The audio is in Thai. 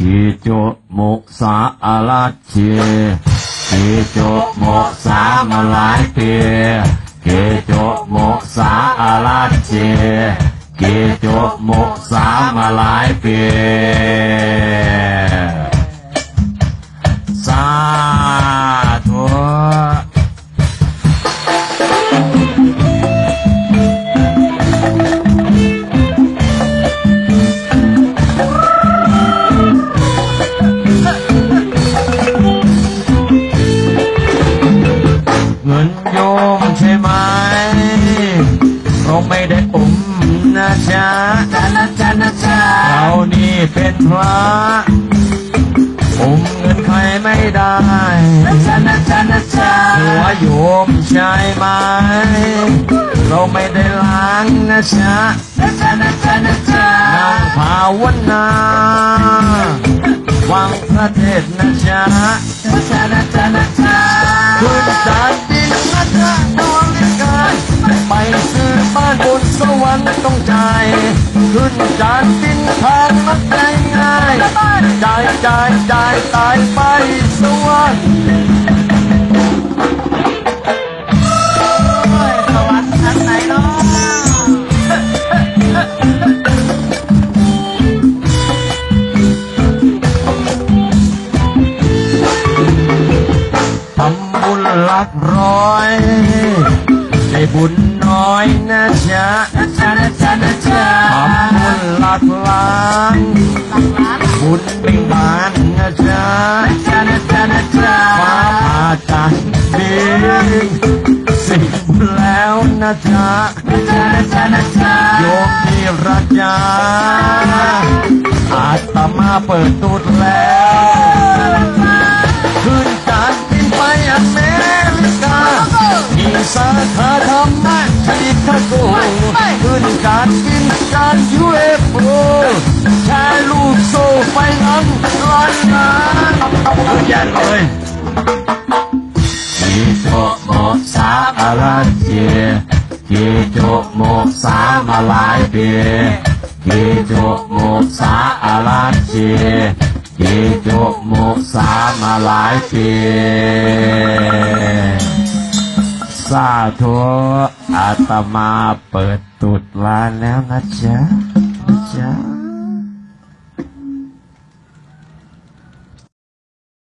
ขีโจโมสาอาลาเจขีโจโมสามาหลายปีขีโจโมสาอาลาเจขีโจโมสามาหลายปี เงินโยมใช่ไหมเราไม่ได้อมนะจ๊ะจ้านะจ้านะจ้าเรานี่เป็นพระอมเงินใครไม่ได้จ้านะจ้านะจ้าหัวโยมใช่ไหม เราไม่ได้ล้างนะจ๊ะจ้านะจ้านะจ้านั่งภาวนาวังพระเทศน์นะจ๊ะจ้านะจ้านะจ้าคุณจานดินนะจ๊ะดวงกายไปซื้อบ้านบนสวรรค์ต้องจ่ายขึ้นจานดินทางมักง่ายง่ายจ่ายจ่ายจ่ายตายไปสวรรค์ หลักร้อยได้บุญน้อยนะจ๊ะจ้านะจ้านะจ้าทำบุญหลักล้านบุญเป็นบานนะจ๊ะจ้านะจ้านะจ้าฟ้าผ่าจันดีสิบุญแล้วนะจ๊ะจ้านะจ้านะจ้าโยมที่รักจาอาตมาเปิดตูดแล้ว สาขาธรรมะชิคาโกขึ้นจานบินจานยูเอฟโอแชร์ลูกโซ่ไปนั้นล้านล้าเยอะแยะเลยกิโจโมสาอาราเจกิโจโมสามาลายปีกิโจโมสาอาราเจกิโจโมสามาลายปี สาธุอาตมาเปิดตุดร้านแล้วนะจ๊ะนะจ๊ะ